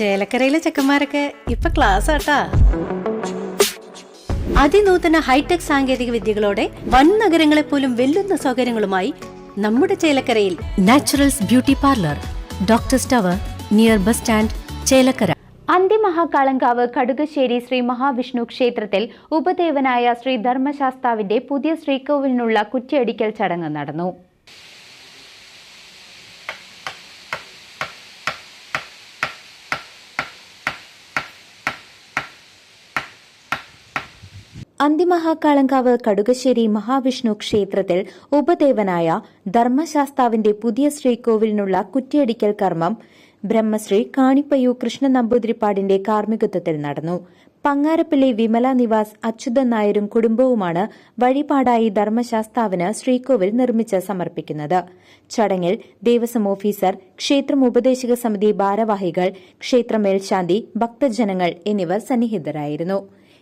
ചേലക്കരയിലെ ചെക്കന്മാരൊക്കെ ഇപ്പൊ ക്ലാസ് ആട്ടാ. അതിനൂതന ഹൈടെക് സാങ്കേതിക വിദ്യകളോടെ വൻ നഗരങ്ങളെ പോലും വെല്ലുന്ന സൗകര്യങ്ങളുമായി നമ്മുടെ ചേലക്കരയിൽ naturals beauty parlour doctor tower near bus stand Chelakkara. Anthimahakalankavu Kadukassery Shri Mahavishnu ക്ഷേത്രത്തിൽ ഉപദേവനായ ശ്രീ ധർമ്മശാസ്താവിന്റെ പുതിയ ശ്രീകോവിലിനുള്ള കുറ്റിയടിക്കൽ ചടങ്ങ് നടന്നു. അന്തിമഹാകാളങ്കാവ് കടുകശ്ശേരി മഹാവിഷ്ണു ക്ഷേത്രത്തിൽ ഉപദേവനായ ധർമ്മശാസ്താവിന്റെ പുതിയ ശ്രീകോവിലിനുള്ള കുറ്റിയടിക്കൽ കർമ്മം ബ്രഹ്മശ്രീ കാണിപ്പയ്യു കൃഷ്ണ നമ്പൂതിരിപ്പാടിന്റെ കാർമ്മികത്വത്തിൽ നടന്നു. പങ്ങാരപ്പള്ളി വിമല നിവാസ് അച്യുതൻ നായരും കുടുംബവുമാണ് വഴിപാടായി ധർമ്മശാസ്താവിന് ശ്രീകോവിൽ നിർമ്മിച്ച് സമർപ്പിക്കുന്നത്. ചടങ്ങിൽ ദേവസ്വം ഓഫീസർ ക്ഷേത്രം ഉപദേശക സമിതി ഭാരവാഹികൾ ക്ഷേത്ര മേൽശാന്തി ഭക്തജനങ്ങൾ എന്നിവർ സന്നിഹിതരായിരുന്നു.